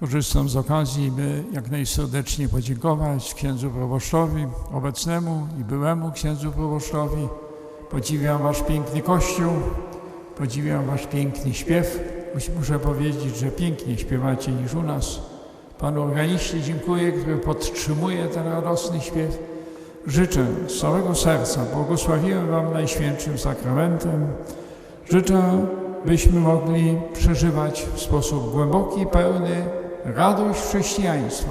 Korzystam z okazji, by jak najserdeczniej podziękować księdzu proboszczowi, obecnemu i byłemu księdzu proboszczowi. Podziwiam wasz piękny kościół, podziwiam wasz piękny śpiew. Muszę powiedzieć, że pięknie śpiewacie niż u nas. Panu organiście dziękuję, który podtrzymuje ten radosny śpiew. Życzę z całego serca, błogosławiłem wam Najświętszym Sakramentem. Życzę, byśmy mogli przeżywać w sposób głęboki, pełny radość chrześcijaństwa.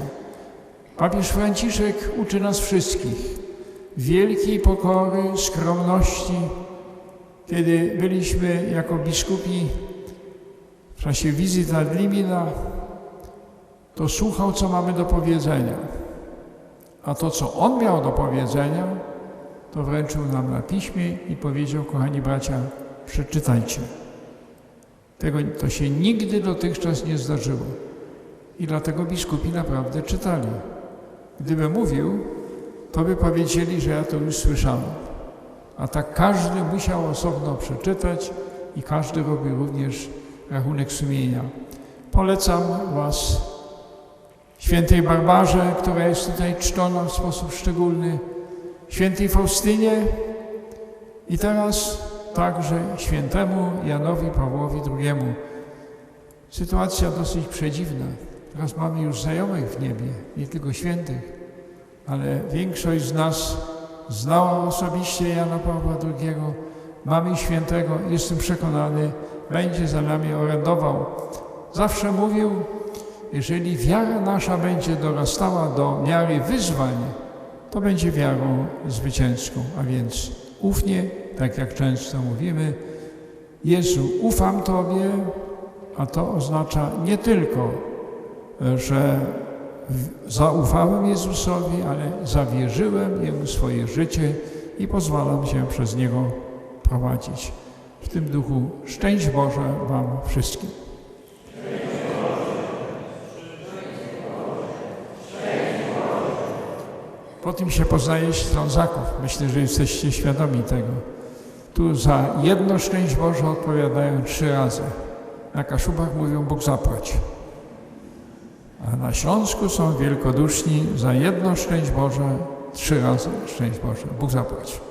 Papież Franciszek uczy nas wszystkich wielkiej pokory, skromności. Kiedy byliśmy jako biskupi w czasie wizyt ad limina, to słuchał, co mamy do powiedzenia. A to, co on miał do powiedzenia, to wręczył nam na piśmie i powiedział, kochani bracia, przeczytajcie. Tego to się nigdy dotychczas nie zdarzyło. I dlatego biskupi naprawdę czytali. Gdyby mówił, to by powiedzieli, że ja to już słyszałem. A tak każdy musiał osobno przeczytać i każdy robi również rachunek sumienia. Polecam Was świętej Barbarze, która jest tutaj czczona w sposób szczególny, świętej Faustynie i teraz także świętemu Janowi Pawłowi II. Sytuacja dosyć przedziwna. Teraz mamy już znajomych w niebie, nie tylko świętych, ale większość z nas znała osobiście Jana Pawła II. Mamy świętego, jestem przekonany, będzie za nami orędował. Zawsze mówił, jeżeli wiara nasza będzie dorastała do miary wyzwań, to będzie wiarą zwycięską, a więc ufnie, tak jak często mówimy, Jezu, ufam Tobie, a to oznacza nie tylko, że zaufałem Jezusowi, ale zawierzyłem Jemu swoje życie i pozwalam się przez Niego prowadzić. W tym duchu szczęść Boże Wam wszystkim. Po tym się poznaje Ślązaków. Myślę, że jesteście świadomi tego. Tu za jedno szczęść Boże odpowiadają trzy razy. Na Kaszubach mówią Bóg zapłać. A na Śląsku są wielkoduszni za jedno szczęść Boże trzy razy szczęść Boże. Bóg zapłać.